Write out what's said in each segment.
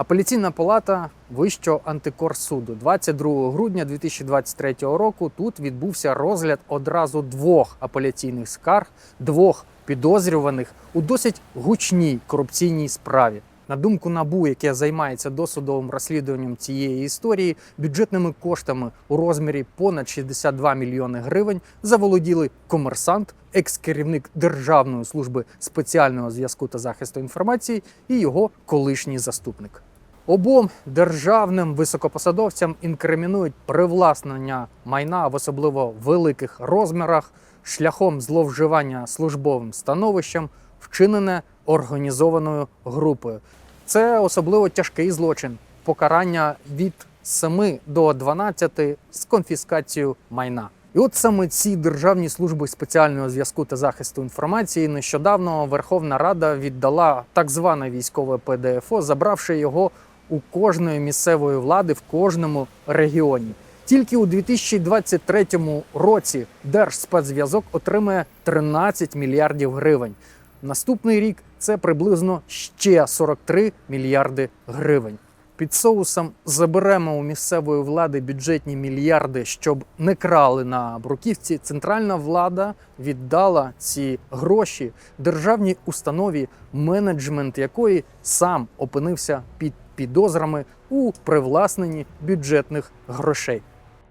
Апеляційна палата Вищого антикорсуду 22 грудня 2023 року. Тут відбувся розгляд одразу двох апеляційних скарг, двох підозрюваних у досить гучній корупційній справі. На думку набу, яке займається досудовим розслідуванням цієї історії, бюджетними коштами у розмірі понад 62 мільйони гривень заволоділи комерсант, екс-керівник Державної служби спеціального зв'язку та захисту інформації і його колишній заступник. Обом державним високопосадовцям інкримінують привласнення майна в особливо великих розмірах шляхом зловживання службовим становищем, вчинене організованою групою. Це особливо тяжкий злочин, покарання від 7 до 12 з конфіскацією майна. І от саме ці державні служби спеціального зв'язку та захисту інформації нещодавно Верховна Рада віддала так зване військове ПДФО, забравши його у кожної місцевої влади в кожному регіоні. Тільки у 2023 році Держспецзв'язок отримає 13 мільярдів гривень. Наступний рік це приблизно ще 43 мільярди гривень. Під соусом заберемо у місцевої влади бюджетні мільярди, щоб не крали на бруківці. Центральна влада віддала ці гроші державній установі, менеджмент якої сам опинився під підозрами у привласненні бюджетних грошей.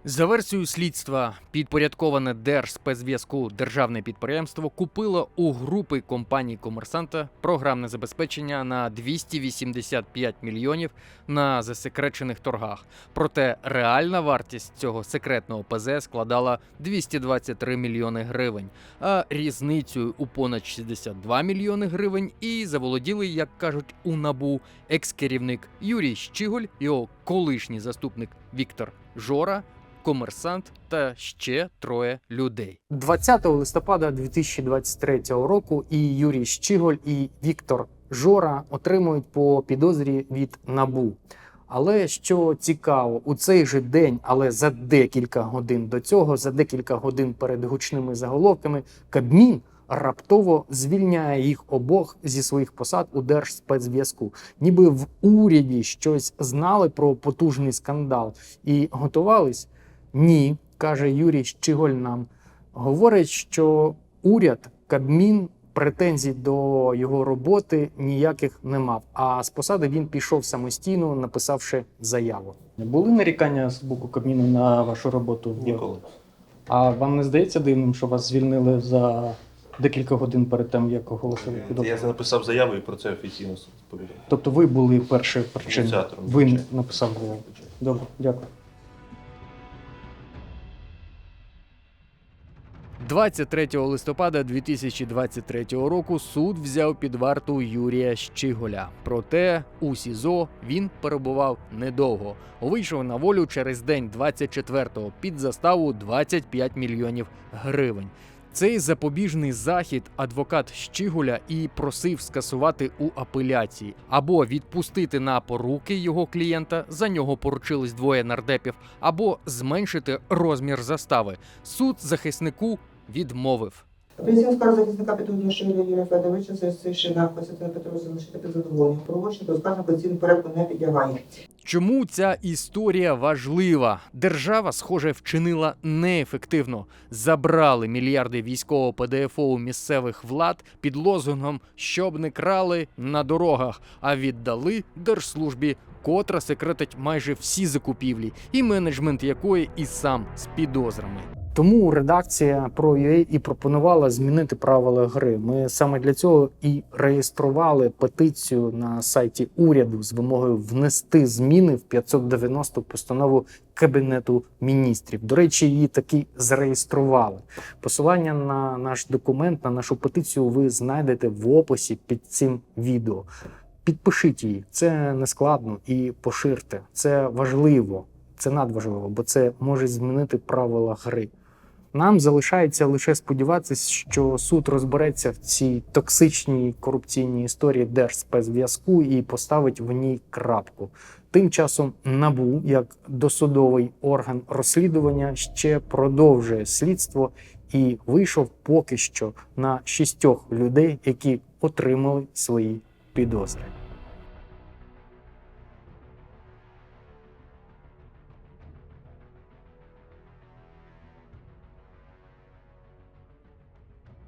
За версією слідства, підпорядковане Держспецзв'язку державне підприємство купило у групи компаній комерсанта програмне забезпечення на 285 мільйонів на засекречених торгах. Проте реальна вартість цього секретного ПЗ складала 223 мільйони гривень, а різницею у понад 62 мільйони гривень і заволоділи, як кажуть у набу, екс-керівник Юрій Щіголь, його колишній заступник Віктор Жора комерсант та ще троє людей. 20 листопада 2023 року і Юрій Щіголь, і Віктор Жора отримують по підозрі від набу. Але що цікаво, у цей же день, але за декілька годин до цього, за декілька годин перед гучними заголовками, Кабмін раптово звільняє їх обох зі своїх посад у Держспецзв'язку. Ніби в уряді щось знали про потужний скандал і готувались. Ні, каже Юрій Щиголь нам. Говорить, що уряд, Кабмін претензій до його роботи ніяких не мав. А з посади він пішов самостійно, написавши заяву. Не Були нарікання з боку Кабміну на вашу роботу? Ніколи. А вам не здається дивним, що вас звільнили за декілька годин перед тим, як оголосили підозру? Я написав заяву і про це офіційно повідомив. Тобто ви були першою причиною? Ви написав заяву. Добре, дякую. 23 листопада 2023 року суд взяв під варту Юрія Щиголя. Проте у СІЗО він перебував недовго. Вийшов на волю через день 24-го під заставу 25 мільйонів гривень. Цей запобіжний захід адвокат Щигуля і просив скасувати у апеляції або відпустити на поруки його клієнта, за нього поручились двоє нардепів, або зменшити розмір застави. Суд захиснику відмовив. Скарга захисника підтримує Ширя Юрія Федоровича, заявивши на Костянтина Петровича залишити без задоволення. Правочні до оскарження апеляційного порядку не підлягає. Чому ця історія важлива? Держава, схоже, вчинила неефективно. Забрали мільярди військового ПДФО у місцевих влад під лозунгом, щоб не крали на дорогах, а віддали держслужбі, котра секретить майже всі закупівлі, і менеджмент якої і сам з підозрами. Тому редакція про UA і пропонувала змінити правила гри. Ми саме для цього і реєстрували петицію на сайті уряду з вимогою внести зміни в 590 постанову Кабінету міністрів. До речі, її таки зареєстрували. Посилання на наш документ, на нашу петицію ви знайдете в описі під цим відео. Підпишіть її, це не складно і поширте. Це важливо, це надважливо, бо це може змінити правила гри. Нам залишається лише сподіватися, що суд розбереться в цій токсичній корупційній історії Держспецзв'язку і поставить в ній крапку. Тим часом НАБУ, як досудовий орган розслідування, ще продовжує слідство і вийшов поки що на шістьох людей, які отримали свої підозри.